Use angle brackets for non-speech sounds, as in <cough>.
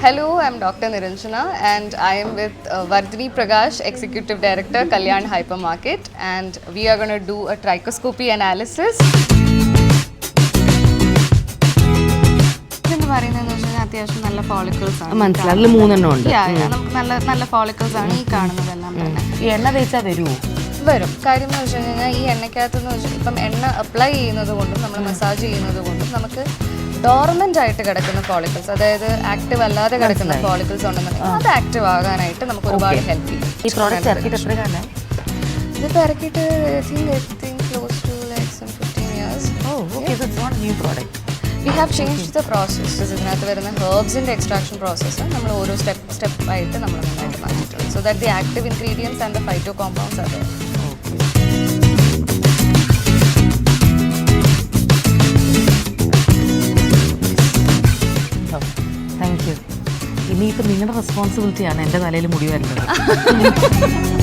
Hello, I'm Dr. Niranjana and I am with uh, Vardhini Prakash, Executive Director, Kalyan Hypermarket, and we are going to do a trichoscopy analysis. ഇതെന്ന് പറയുന്നതെന്ന് വെച്ച് കഴിഞ്ഞാൽ അത്യാവശ്യം നല്ല follicles ആണ് മനസ്സിലായി അതിൽ മൂന്നെണ്ണം ഉണ്ട് Yeah, yeah, നമുക്ക് നല്ല നല്ല ഫോളിക്കിൾസ് ആണ് ഈ കാണുന്നതെല്ലാം തന്നെ ഈ എണ്ണ തേച്ചാ വരുമോ വരും. കാര്യം എന്ന് വെച്ച് കഴിഞ്ഞാൽ ഈ എണ്ണയ്ക്കകത്ത് വെച്ചാൽ ഇപ്പം എണ്ണ അപ്ലൈ ചെയ്യുന്നത് കൊണ്ടും നമ്മൾ മസാജ് ചെയ്യുന്നത് കൊണ്ടും നമുക്ക് ഡോർമെന്റ് ആയിട്ട് കിടക്കുന്ന ഫോളിക്കിൾസ് അതായത് ആക്റ്റീവ് അല്ലാതെ കിടക്കുന്ന ഫോളിക്കിൾസ് ഉണ്ടെന്നുണ്ടെങ്കിൽ അത് ആക്റ്റീവ് ആകാനായിട്ട് നമുക്ക് ഒരുപാട് ഹെൽപ്പ് ചെയ്യും. ഈ പ്രോഡക്റ്റ് ഇറക്കിയിട്ട് എത്ര കാലം? ഇതിപ്പോൾ ഇറക്കിയിട്ട് I think I think close to like some fifteen years oh okay it's not new product we have change the process ഇതിനകത്ത് വരുന്ന ഹെർബ്സിന്റെ എക്സ്ട്രാക്ഷൻ പ്രോസസ്സ് നമ്മൾ ഓരോ സ്റ്റെപ്പ് സ്റ്റെപ്പ് ആയിട്ട് നമ്മൾ നന്നായിട്ട് മാറ്റിയിട്ടുണ്ട്. So that the active ingredients and the phyto compounds അത് thank you ഇനിയിപ്പോൾ നിങ്ങളുടെ റെസ്പോൺസിബിലിറ്റിയാണ് എന്റെ തലയിൽ മുടി വരുന്നത് <laughs>